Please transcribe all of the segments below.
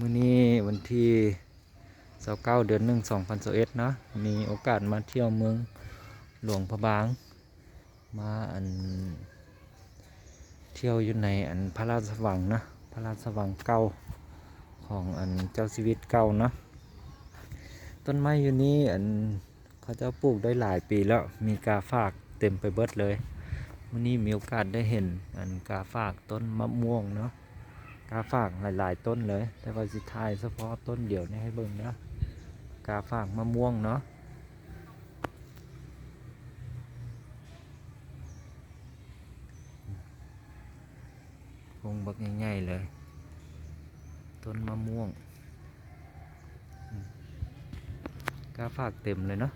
มื้อนี้วันที่29เดือน1 2021เนาะมีโอกาสมาเที่ยวเมืองหลวงพระบาง มาอัน เที่ยวอยู่ในอันพระราชวังนะพระราชวังเก่าของอันเจ้าชีวิตเก่าเนาะต้นไม้อยู่นี้อันเขาเจ้าปลูกได้หลายปีแล้วมีกาฝากเต็มไปเบิดเลยวันนี้มีโอกาสได้เห็นอันกาฝากต้นมะม่วงเนาะ กาฝากหลาย ๆ ต้นเลย แต่ว่าสิทายเฉพาะต้นเดียวนี่ให้เบิ่งนะกาฝากมะม่วงเนาะพงบักใหญ่ๆเลย ต้นมะม่วงกาฝากเต็มเลยเนาะ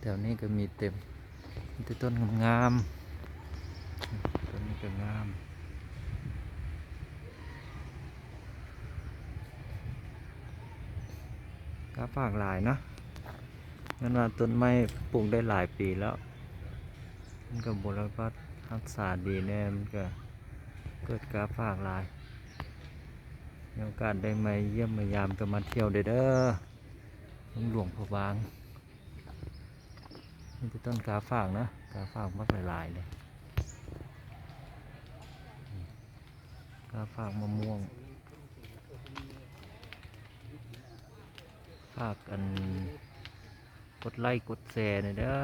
แถวนี้ก็มีเต็ม มีแต่ต้นงามๆอืมต้นนี้ก็งามก้าฝากหลายเนาะนั่นว่าต้นไม้ปลูกได้หลายปีแล้ว มันก็บรก็รักษาดีแน่มันก็เกิดกาฝากหลายมีโอกาสได้มาเยี่ยมมายามก็มาเที่ยวเด้อหลวงพระบาง นี่เป็นต้นกาฝากนะกาฝากมักหลายๆเลยกาฝากมะม่วงฝากอันกดไลค์กดแชร์หน่อยเด้อ